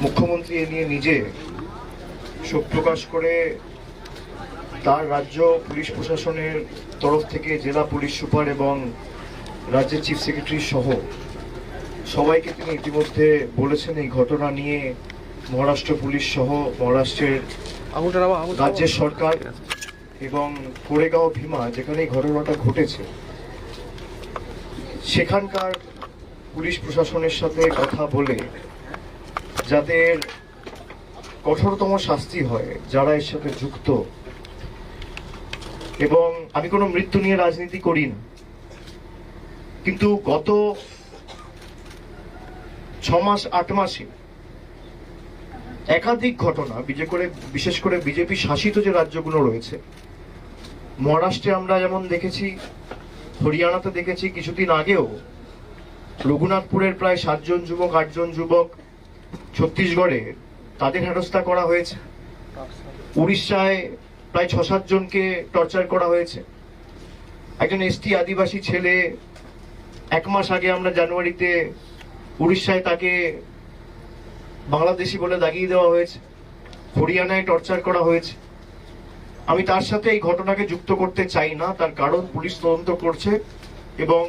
মুখ্যমন্ত্রী এ নিয়ে নিজে শোক প্রকাশ করে তার রাজ্য পুলিশ প্রশাসনের তরফ থেকে জেলা পুলিশ সুপার এবং রাজ্যের চিফ সেক্রেটারি সহ সবাইকে তিনি ইতিমধ্যে বলেছেন এই ঘটনা নিয়ে মহারাষ্ট্র পুলিশ সহ মহারাষ্ট্রের রাজ্যের সরকার এবং কোরেগাঁও, ভীমা যেখানে ঘটনাটা ঘটেছে, সেখানকার পুলিশ প্রশাসনের সাথে কথা বলে যাদের কঠোরতম শাস্তি হয়, যারা এর সাথে যুক্ত। এবং আমি কোনো মৃত্যু নিয়ে রাজনীতি করি না। কিন্তু গত ছ মাস আট মাসে একাধিক ঘটনা, বিজে করে, বিশেষ করে বিজেপি শাসিত যে রাজ্যগুলো রয়েছে, মহারাষ্ট্রে আমরা যেমন দেখেছি, হরিয়ানাতে দেখেছি কিছুদিন আগেও রঘুনাথপুরের প্রায় সাতজন যুবক, আটজন যুবক ছত্তিশগড়ে তাদের হেনস্থা করা হয়েছে। উড়িষ্যায় প্রায় ছ সাত জনকে টর্চার করা হয়েছে। একজন এসটি আদিবাসী ছেলে এক মাস আগে আমরা জানুয়ারিতে উড়িষ্যায় তাকে বাংলাদেশি বলে দাগিয়ে দেওয়া হয়েছে। হরিয়ানায় টর্চার করা হয়েছে। আমি তার সাথে এই ঘটনাকে যুক্ত করতে চাই না, তার কারণ পুলিশ তদন্ত করছে এবং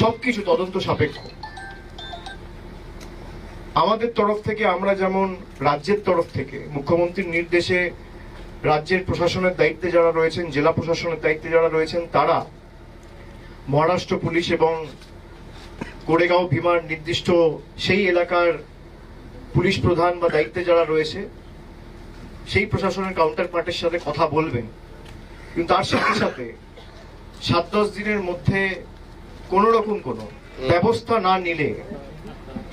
সবকিছু তদন্ত সাপেক্ষ। আমাদের তরফ থেকে, আমরা যেমন রাজ্যের তরফ থেকে, মুখ্যমন্ত্রীর নির্দেশে রাজ্যের প্রশাসনের দায়িত্বে যারা রয়েছেন, জেলা প্রশাসনের দায়িত্বে যারা রয়েছেন, তারা মহারাষ্ট্র পুলিশ এবং কোরেগাঁও ভীমার নির্দিষ্ট সেই এলাকার পুলিশ প্রধান বা দায়িত্বে যারা রয়েছে, সেই প্রশাসনের কাউন্টার পার্টের সাথে কথা বলবেন। কিন্তু তার সাথে সাথে সাত দশ দিনের মধ্যে কোনো রকম কোনো ব্যবস্থা না নিলে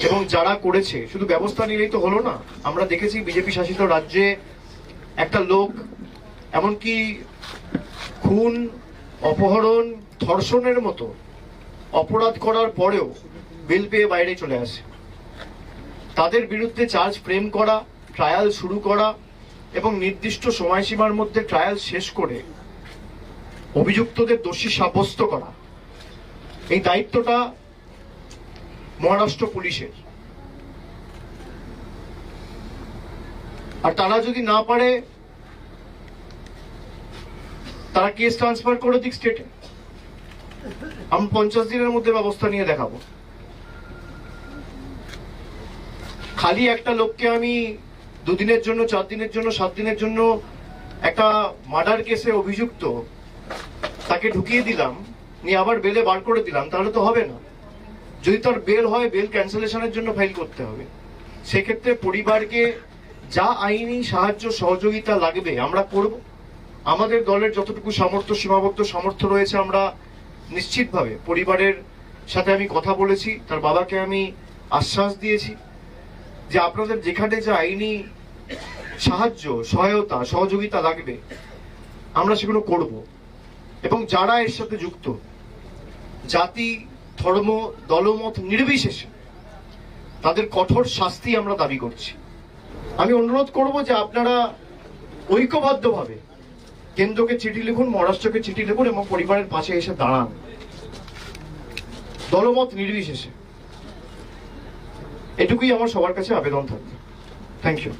এবং যারা করেছে, শুধু ব্যবস্থা নিলেই তো হলো না। আমরা দেখেছি বিজেপি শাসিত রাজ্যে একটা লোক, এমনকি খুন, অপহরণ, ধর্ষণের মতো অপরাধ করার পরেও বেল পেয়ে বাইরে চলে আসে। তাদের বিরুদ্ধে চার্জ ফ্রেম করা, ট্রায়াল শুরু করা এবং নির্দিষ্ট সময়সীমার মধ্যে ট্রায়াল শেষ করে অভিযুক্তদের দোষী সাব্যস্ত করা। এই দায়িত্বটা মহারাষ্ট্র পুলিশের। আর তারা যদি না পারে, তারা কেস ট্রান্সফার করে দিক স্টেটে। আমি পঞ্চাশ দিনের মধ্যে ব্যবস্থা নিয়ে দেখাবো। খালি একটা লোককে আমি দুদিনের জন্য, চার দিনের জন্য, সাত দিনের জন্য একটা মার্ডার কেসে অভিযুক্ত, তাকে ঢুকিয়ে দিলাম, নিয়ে আবার বেলে বার করে দিলাম, তাহলে তো হবে না। যদি তার বেল হয় বেল ক্যান্সেলেশনের জন্য ফাইল করতে হবে। সেক্ষেত্রে পরিবারকে যা আইনি সাহায্য সহযোগিতা লাগবে, আমরা করব। আমাদের দলের যতটুকু সামর্থ্য, সীমাবদ্ধ সামর্থ্য রয়েছে, আমরা নিশ্চিতভাবে পরিবারের সাথে আমি কথা বলেছি, তার বাবাকে আমি আশ্বাস দিয়েছি যে আপনাদের যেখানে যে আইনি সাহায্য, সহায়তা, সহযোগিতা লাগবে, আমরা সেগুলো করব। এবং যারা এর সাথে যুক্ত, জাতি ধর্ম, দলমত নির্বিশেষে তাদের কঠোর শাস্তি আমরা দাবি করছি। আমি অনুরোধ করব যে আপনারা ঐক্যবদ্ধভাবে কেন্দ্রকে চিঠি লিখুন, মহারাষ্ট্রকে চিঠি লিখুন এবং পরিবারের পাশে এসে দাঁড়ান। দলমত নির্বিশেষে। এটুকুই আমার সবার কাছে আবেদন থাকবে। Thank you